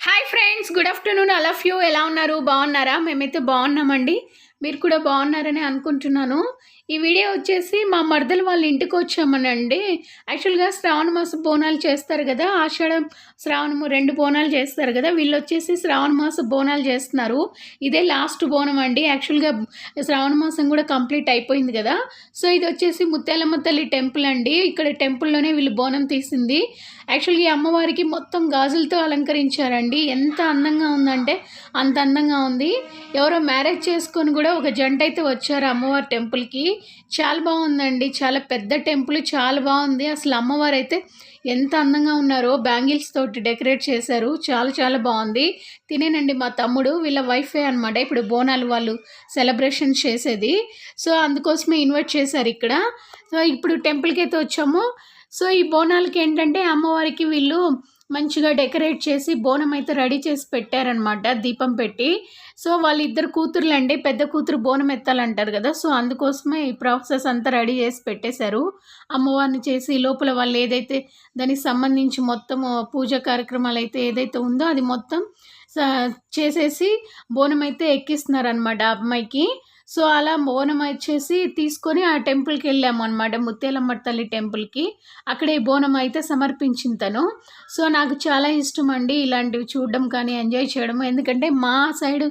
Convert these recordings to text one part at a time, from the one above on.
Hi friends good afternoon all of you ఎలా ఉన్నారు? బాగున్నారా? మేమైతే బాగున్నామండి. మీరు కూడా బాగున్నారని అనుకుంటున్నాను. ఈ వీడియో వచ్చేసి మా మరదలు వాళ్ళ ఇంటికి వచ్చామనండి. యాక్చువల్గా శ్రావణ మాస బోనాలు చేస్తారు కదా ఆషాఢం శ్రావణము రెండు బోనాలు చేస్తారు కదా వీళ్ళు వచ్చేసి శ్రావణ మాస బోనాలు చేస్తున్నారు. ఇదే లాస్ట్ బోనం అండి. యాక్చువల్గా శ్రావణ మాసం కూడా కంప్లీట్ అయిపోయింది కదా. సో ఇది వచ్చేసి ముత్యాలమ్మ తల్లి టెంపుల్ అండి. ఇక్కడ టెంపుల్లోనే వీళ్ళు బోనం తీసింది. యాక్చువల్గా ఈ అమ్మవారికి మొత్తం గాజులతో అలంకరించారండి. ఎంత అందంగా ఉందంటే అంత అందంగా ఉంది. ఎవరో మ్యారేజ్ చేసుకొని కూడా ఒక జంట అయితే వచ్చారు అమ్మవారి టెంపుల్కి. చాలా బాగుందండి. చాలా పెద్ద టెంపుల్ చాలా బాగుంది. అసలు అమ్మవారు అయితే ఎంత అందంగా ఉన్నారో బ్యాంగిల్స్ తోటి డెకరేట్ చేశారు. చాలా చాలా బాగుంది. తినేనండి మా తమ్ముడు. వీళ్ళ వైఫే అనమాట ఇప్పుడు బోనాలు వాళ్ళు సెలబ్రేషన్ చేసేది. సో అందుకోసమే ఇన్వైట్ చేశారు ఇక్కడ. సో ఇప్పుడు టెంపుల్కి అయితే వచ్చాము. సో ఈ బోనాలకి ఏంటంటే అమ్మవారికి వీళ్ళు మంచిగా డెకరేట్ చేసి బోనం అయితే రెడీ చేసి పెట్టారనమాట దీపం పెట్టి. సో వాళ్ళిద్దరు కూతుర్లు అండి పెద్ద కూతురు బోనం ఎత్తాలంటారు కదా సో అందుకోసమే ఈ ప్రాసెస్ అంతా రెడీ చేసి పెట్టేశారు. అమ్మవారిని చేసి లోపల వాళ్ళు ఏదైతే దానికి సంబంధించి మొత్తం పూజ కార్యక్రమాలు అయితే ఏదైతే ఉందో అది మొత్తం చేసేసి బోనం అయితే ఎక్కిస్తున్నారనమాట అమ్మాయికి. సో అలా బోనం వచ్చేసి తీసుకొని ఆ టెంపుల్కి వెళ్ళాము అనమాట ముత్యాలమ్మ తల్లి టెంపుల్కి. అక్కడ ఈ బోనం అయితే సమర్పించింది తను. సో నాకు చాలా ఇష్టం అండి ఇలాంటివి చూడడం కానీ ఎంజాయ్ చేయడం. ఎందుకంటే మా సైడ్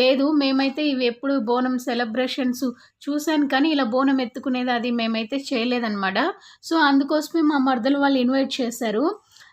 లేదు. మేమైతే ఇవి ఎప్పుడు బోనం సెలబ్రేషన్స్ చూశాను కానీ ఇలా బోనం ఎత్తుకునేది అది మేమైతే చేయలేదన్నమాట. సో అందుకోసమే మా మరదలు వాళ్ళు ఇన్వైట్ చేశారు.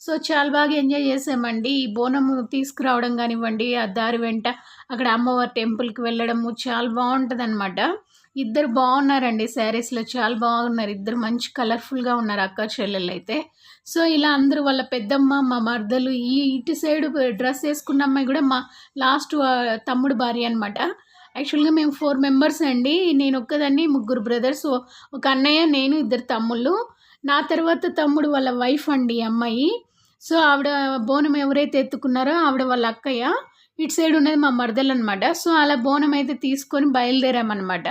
సో చాలా బాగా ఎంజాయ్ చేసామండి. ఈ బోనం తీసుకురావడం కానివ్వండి ఆ దారి వెంట అక్కడ అమ్మవారి టెంపుల్కి వెళ్ళడము చాలా బాగుంటుంది అనమాట ఇద్దరు బాగున్నారండి శారీస్లో చాలా బాగున్నారు. ఇద్దరు మంచి కలర్ఫుల్గా ఉన్నారు అక్క చెల్లెళ్ళు అయితే. సో ఇలా అందరూ వాళ్ళ పెద్దమ్మ మా మరదలు ఈ ఇటు సైడ్ డ్రెస్ వేసుకున్న అమ్మాయి కూడా మా లాస్ట్ తమ్ముడు భార్య అనమాట యాక్చువల్గా మేము ఫోర్ మెంబర్స్ అండి. నేను ఒక్కదాన్ని ముగ్గురు బ్రదర్స్ ఒక అన్నయ్య నేను ఇద్దరు తమ్ముళ్ళు. నా తర్వాత తమ్ముడు వాళ్ళ వైఫ్ అండి ఈ అమ్మాయి. సో ఆవిడ బోనం ఎవరైతే ఎత్తుకున్నారో ఆవిడ వాళ్ళ అక్కయ్య ఇటు సైడ్ ఉన్నది మా మరదలు అనమాట సో అలా బోనం అయితే తీసుకొని బయలుదేరామన్నమాట.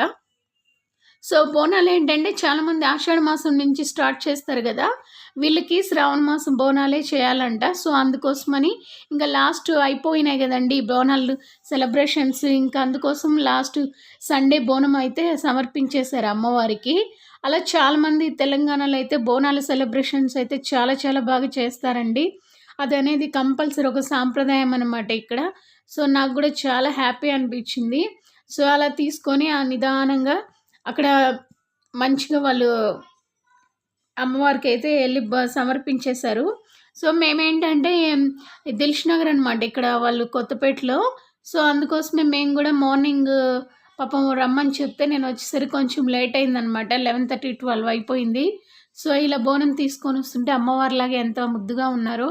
సో బోనాలు ఏంటంటే చాలామంది ఆషాఢ మాసం నుంచి స్టార్ట్ చేస్తారు కదా. వీళ్ళకి శ్రావణ మాసం బోనాలే చేయాలంట. సో అందుకోసమని ఇంకా లాస్ట్ అయిపోయినాయి కదండి బోనాలు సెలబ్రేషన్స్. ఇంకా అందుకోసం లాస్ట్ సండే బోనం అయితే సమర్పించేశారు అమ్మవారికి. అలా చాలామంది తెలంగాణలో అయితే బోనాల సెలబ్రేషన్స్ అయితే చాలా చాలా బాగా చేస్తారండి. అది అనేది కంపల్సరీ ఒక సాంప్రదాయం అనమాట ఇక్కడ. సో నాకు కూడా చాలా హ్యాపీ అనిపించింది. సో అలా తీసుకొని ఆ నిదానంగా అక్కడ మంచిగా వాళ్ళు అమ్మవారికి అయితే వెళ్ళి సమర్పించేశారు. సో మేమేంటంటే దిల్ష్ నగర్ అనమాట ఇక్కడ వాళ్ళు కొత్తపేటలో. సో అందుకోసమే మేము కూడా మార్నింగ్ పాపం రమ్మని చెప్తే నేను వచ్చేసరికి కొంచెం లేట్ అయిందనమాట లెవెన్ థర్టీ ట్వెల్వ్ అయిపోయింది. సో ఇలా బోనం తీసుకొని వస్తుంటే అమ్మవారిలాగా ఎంత ముద్దుగా ఉన్నారో.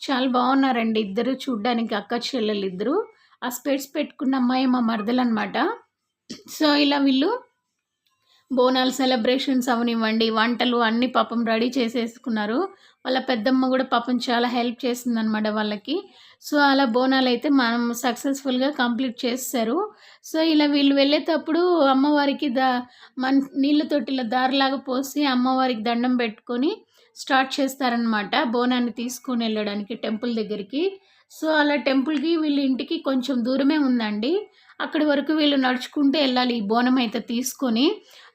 చాలా బాగున్నారండి ఇద్దరు చూడ్డానికి అక్క చెల్లెలు ఇద్దరు ఆ స్పెట్స్ పెట్టుకున్న అమ్మాయి మా మరదలు అనమాట సో ఇలా వీళ్ళు బోనాలు సెలబ్రేషన్స్ అవనివ్వండి వంటలు అన్ని పాపం రెడీ చేసేసుకున్నారు. వాళ్ళ పెద్దమ్మ కూడా పాపం చాలా హెల్ప్ చేసిందనమాట వాళ్ళకి. సో అలా బోనాలు అయితే మనం సక్సెస్ఫుల్గా కంప్లీట్ చేస్తారు సో ఇలా వీళ్ళు వెళ్ళేటప్పుడు అమ్మవారికి దా మన్ నీళ్ళ తొట్టిలో దారిలాగా పోసి అమ్మవారికి దండం పెట్టుకొని స్టార్ట్ చేస్తారనమాట బోనాన్ని తీసుకొని వెళ్ళడానికి టెంపుల్ దగ్గరికి. సో అలా టెంపుల్కి వీళ్ళ ఇంటికి కొంచెం దూరమే ఉందండి. అక్కడి వరకు వీళ్ళు నడుచుకుంటూ వెళ్ళాలి. ఈ బోనం అయితే తీసుకొని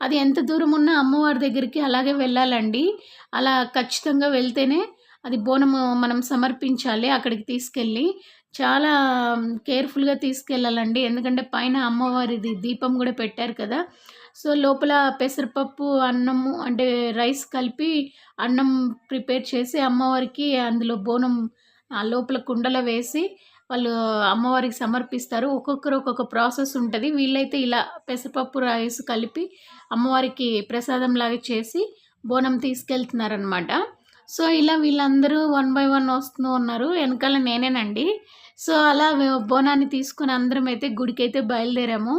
అది ఎంత దూరం ఉన్నా అమ్మవారి దగ్గరికి అలాగే వెళ్ళాలండి. అలా ఖచ్చితంగా వెళ్తేనే అది బోనము మనం సమర్పించాలి అక్కడికి తీసుకెళ్ళి చాలా కేర్ఫుల్గా తీసుకెళ్ళాలండి. ఎందుకంటే పైన అమ్మవారిది దీపం కూడా పెట్టారు కదా. సో లోపల పెసరపప్పు అన్నము అంటే రైస్ కలిపి అన్నం ప్రిపేర్ చేసి అమ్మవారికి అందులో బోనం ఆ లోపల కుండలో వేసి వాళ్ళు అమ్మవారికి సమర్పిస్తారు. ఒక్కొక్కరు ఒక్కొక్క ప్రాసెస్ ఉంటుంది. వీళ్ళైతే ఇలా పెసరపప్పు రైస్ కలిపి అమ్మవారికి ప్రసాదం లాగా చేసి బోనం తీసుకెళ్తున్నారనమాట సో ఇలా వీళ్ళందరూ వన్ బై వన్ వస్తూ ఉన్నారు. వెనకాల నేనేనండి. సో అలా బోనాన్ని తీసుకుని అందరం అయితే గుడికైతే బయలుదేరాము.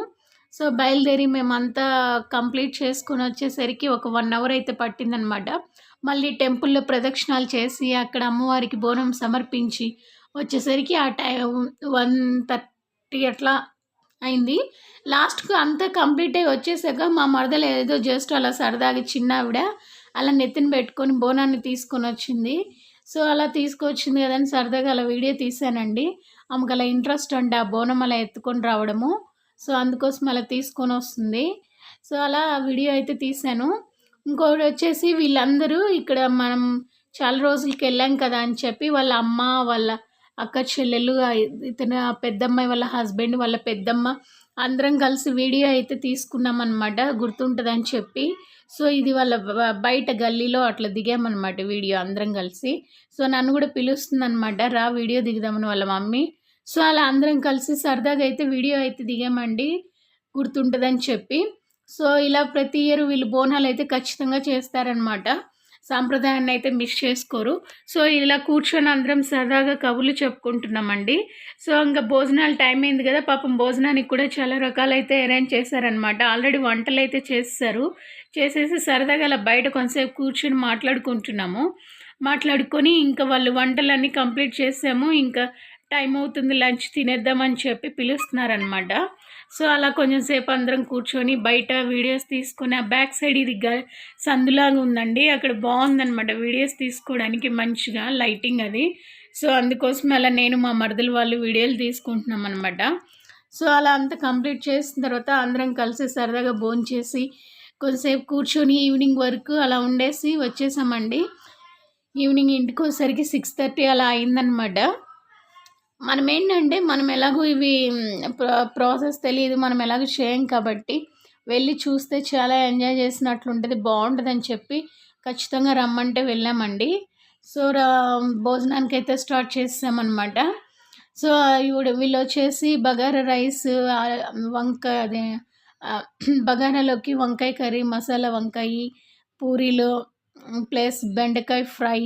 సో బయలుదేరి మేమంతా కంప్లీట్ చేసుకుని వచ్చేసరికి ఒక వన్ అవర్ అయితే పట్టిందనమాట మళ్ళీ టెంపుల్లో ప్రదక్షిణాలు చేసి అక్కడ అమ్మవారికి బోనం సమర్పించి వచ్చేసరికి ఆ టైం వన్ థర్టీ అట్లా అయింది. లాస్ట్కు అంతా కంప్లీట్ అయ్యి వచ్చేసాక మా మరదలు ఏదో జస్ట్ అలా సరదాగా చిన్న ఆవిడ అలా నెత్తిన పెట్టుకొని బోనాన్ని తీసుకొని వచ్చింది. సో అలా తీసుకొచ్చింది కదని సరదాగా అలా వీడియో తీసానండి ఆమెకు అలా ఇంట్రెస్ట్ అండి ఆ బోనం అలా ఎత్తుకొని రావడము. సో అందుకోసం అలా తీసుకొని వస్తుంది. సో అలా వీడియో అయితే తీశాను. ఇంకొకటి వచ్చేసి వీళ్ళందరూ ఇక్కడ మనం చాలా రోజులకి వెళ్ళాం కదా అని చెప్పి వాళ్ళ అమ్మ వాళ్ళ అక్క చెల్లెలు ఇతను పెద్దమ్మాయి వాళ్ళ హస్బెండ్ వాళ్ళ పెద్దమ్మ అందరం కలిసి వీడియో అయితే తీసుకున్నాం అనమాట గుర్తుంటుందని చెప్పి. సో ఇది వాళ్ళ బయట గల్లీలో అట్లా దిగామన్నమాట వీడియో అందరం కలిసి. సో నన్ను కూడా పిలుస్తుంది అనమాట రా వీడియో దిగుదామని వాళ్ళ మమ్మీ. సో అలా అందరం కలిసి సరదాగా అయితే వీడియో అయితే దిగామండి గుర్తుంటుందని చెప్పి. సో ఇలా ప్రతి ఇయర్ వీళ్ళు బోనాలు అయితే ఖచ్చితంగా చేస్తారనమాట సాంప్రదాయాన్ని అయితే మిస్ చేసుకోరు. సో ఇలా కూర్చొని అందరం సరదాగా కబుర్లు చెప్పుకుంటున్నామండి. సో ఇంకా భోజనాలు టైం అయింది కదా పాపం భోజనానికి కూడా చాలా రకాలైతే అరేంజ్ చేశారనమాట ఆల్రెడీ వంటలు అయితే చేస్తారు. చేసేసి సరదాగా అలా బయట కొంతసేపు కూర్చొని మాట్లాడుకుంటున్నాము. మాట్లాడుకొని ఇంకా వాళ్ళు వంటలన్నీ కంప్లీట్ చేసాము. ఇంకా టైం అవుతుంది లంచ్ తినేద్దామని చెప్పి పిలుస్తున్నారనమాట సో అలా కొంచెం సేపు అందరం కూర్చొని బయట వీడియోస్ తీసుకొని ఆ బ్యాక్ సైడ్ ఇది సందులాగా ఉందండి. అక్కడ బాగుందనమాట వీడియోస్ తీసుకోవడానికి మంచిగా లైటింగ్ అది. సో అందుకోసం అలా నేను మా మరదలు వాళ్ళు వీడియోలు తీసుకుంటున్నాం అనమాట సో అలా అంతా కంప్లీట్ చేసిన తర్వాత అందరం కలిసి సరదాగా భోంచేసి చేసి కొంతసేపు కూర్చొని ఈవినింగ్ వరకు అలా ఉండేసి వచ్చేసామండి. ఈవినింగ్ ఇంటికి వచ్చేసరికి సిక్స్ థర్టీ అలా అయిందనమాట మనం ఏంటంటే మనం ఎలాగో ఇవి ప్రాసెస్ తెలియదు మనం ఎలాగో చేయం కాబట్టి వెళ్ళి చూస్తే చాలా ఎంజాయ్ చేసినట్లుంటుంది బాగుంటుందని చెప్పి ఖచ్చితంగా రమ్మంటే వెళ్ళామండి. సో భోజనానికి అయితే స్టార్ట్ చేసామన్నమాట సో ఇప్పుడు వీళ్ళు వచ్చేసి బగారా రైస్ వంకాయ అదే బగారాలోకి వంకాయ కర్రీ మసాలా వంకాయ పూరీలు ప్లస్ బెండకాయ ఫ్రై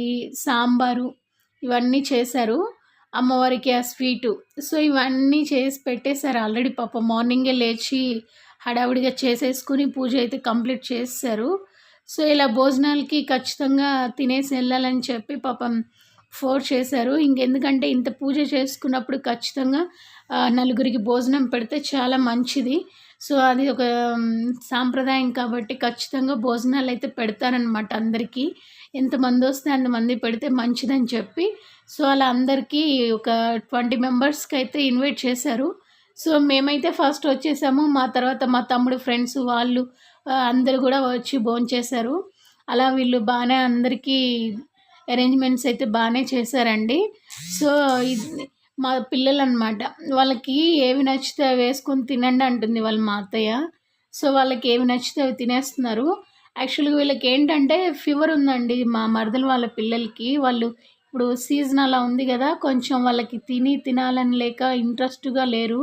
సాంబారు ఇవన్నీ చేశారు. అమ్మవారికి ఆ స్వీటు. సో ఇవన్నీ చేసి పెట్టేశారు ఆల్రెడీ పాప. మార్నింగే లేచి హడావుడిగా చేసేసుకుని పూజ అయితే కంప్లీట్ చేస్తారు సో ఇలా భోజనాలకి ఖచ్చితంగా తినేసి వెళ్ళాలని చెప్పి పాపం ఫోర్స్ చేశారు. ఇంకెందుకంటే ఇంత పూజ చేసుకున్నప్పుడు ఖచ్చితంగా నలుగురికి భోజనం పెడితే చాలా మంచిది. సో అది ఒక సాంప్రదాయం కాబట్టి ఖచ్చితంగా భోజనాలు అయితే పెడతారనమాట అందరికీ. ఎంతమంది వస్తే అంతమంది పెడితే మంచిదని చెప్పి సో అలా అందరికీ ఒక ట్వంటీ మెంబర్స్కి అయితే ఇన్వైట్ చేశారు. సో మేమైతే ఫస్ట్ వచ్చేసాము. మా తర్వాత మా తమ్ముడు ఫ్రెండ్స్ వాళ్ళు అందరు కూడా వచ్చి భోంచేశారు అలా వీళ్ళు బాగానే అందరికీ అరేంజ్మెంట్స్ అయితే బాగానే చేశారండి. సో మా పిల్లలు అనమాట వాళ్ళకి ఏవి నచ్చితే వేసుకొని తినండి అంటుంది వాళ్ళ మా అత్తయ్య. సో వాళ్ళకి ఏవి నచ్చితే అవి తినేస్తున్నారు. యాక్చువల్గా వీళ్ళకి ఏంటంటే ఫీవర్ ఉందండి మా మరదలు వాళ్ళ పిల్లలకి. వాళ్ళు ఇప్పుడు సీజన్ అలా ఉంది కదా కొంచెం వాళ్ళకి తిని తినాలని లేక ఇంట్రెస్ట్గా లేరు.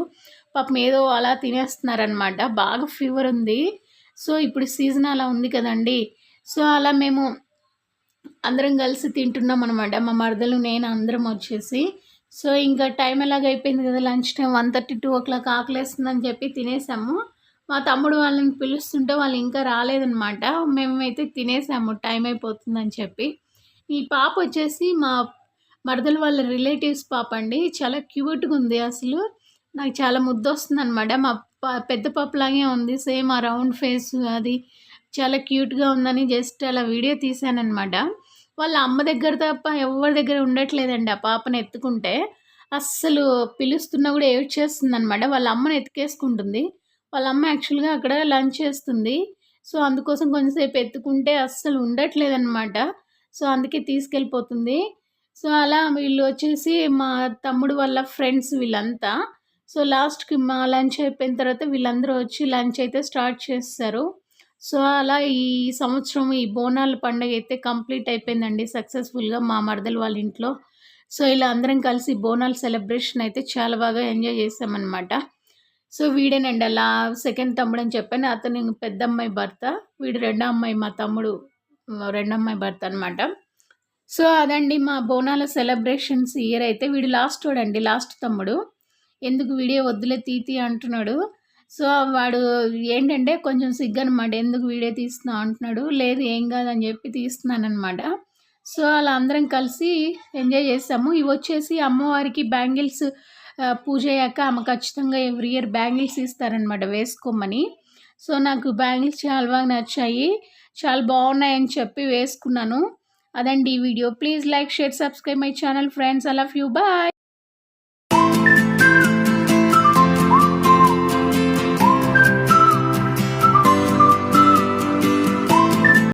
పాపం ఏదో అలా తినేస్తున్నారనమాట బాగా ఫీవర్ ఉంది. సో ఇప్పుడు సీజన్ అలా ఉంది కదండి. సో అలా మేము అందరం కలిసి తింటున్నాం అనమాట మా మరదలు నేను అందరం వచ్చేసి. సో ఇంకా టైం ఎలాగ అయిపోయింది కదా lunch time one thirty two o'clock ఆకలేస్తుందని చెప్పి తినేసాము. మా తమ్ముడు వాళ్ళని పిలుస్తుంటే వాళ్ళు ఇంకా రాలేదనమాట మేమైతే తినేసాము టైం అయిపోతుందని చెప్పి. ఈ పాప వచ్చేసి మా మరదల వాళ్ళ రిలేటివ్స్ పాప అండి. చాలా క్యూట్గా ఉంది అసలు. నాకు చాలా ముద్ద వస్తుంది అనమాట మా పెద్ద పాపలాగే ఉంది. సేమ్ ఆ రౌండ్ ఫేస్ అది చాలా క్యూట్గా ఉందని జస్ట్ అలా వీడియో తీశానమాట వాళ్ళ అమ్మ దగ్గర తప్ప ఎవరి దగ్గర ఉండట్లేదండి ఆ పాపను ఎత్తుకుంటే. అస్సలు పిలుస్తున్నా కూడా ఏడ్చేస్తుంది అనమాట వాళ్ళ అమ్మని ఎత్తుకేసుకుంటుంది వాళ్ళ అమ్మ యాక్చువల్గా అక్కడ లంచ్ చేస్తుంది. సో అందుకోసం కొంచెంసేపు ఎత్తుకుంటే అస్సలు ఉండట్లేదన్నమాట. సో అందుకే తీసుకెళ్ళిపోతుంది. సో అలా వీళ్ళు వచ్చేసి మా తమ్ముడు వాళ్ళ ఫ్రెండ్స్ వీళ్ళంతా. సో లాస్ట్కి మా లంచ్ అయిపోయిన తర్వాత వీళ్ళందరూ వచ్చి లంచ్ అయితే స్టార్ట్ చేస్తారు. సో అలా ఈ సంవత్సరం ఈ బోనాల పండుగ అయితే కంప్లీట్ అయిపోయిందండి సక్సెస్ఫుల్గా మా మరదలు వాళ్ళ ఇంట్లో. సో ఇలా అందరం కలిసి బోనాల సెలబ్రేషన్ అయితే చాలా బాగా ఎంజాయ్ చేసామన్నమాట. సో వీడేనండి అలా సెకండ్ తమ్ముడు అని చెప్పాను. అతను పెద్ద అమ్మాయి భర్త. వీడు రెండో అమ్మాయి మా తమ్ముడు రెండో అమ్మాయి భర్త అనమాట సో అదండి మా బోనాల సెలబ్రేషన్స్ ఇయర్ అయితే వీడు లాస్ట్ వాడండి లాస్ట్ తమ్ముడు. ఎందుకు వీడియో వద్దులే తీతి అంటున్నాడు. సో వాడు ఏంటంటే కొంచెం సిగ్గనమాట. ఎందుకు వీడియో తీస్తున్నావు అంటున్నాడు. లేదు ఏం కాదని చెప్పి తీస్తున్నాను అనమాట సో అలా అందరం కలిసి ఎంజాయ్ చేసాము. ఇవి వచ్చేసి అమ్మవారికి బ్యాంగిల్స్ పూజ అయ్యాక ఆమె ఖచ్చితంగా ఎవ్రీ ఇయర్ బ్యాంగిల్స్ ఇస్తారనమాట వేసుకోమని. సో నాకు బ్యాంగిల్స్ చాలా బాగా నచ్చాయి. చాలా బాగున్నాయని చెప్పి వేసుకున్నాను. అదండి ఈ video. Please like share subscribe my channel friends I love you bye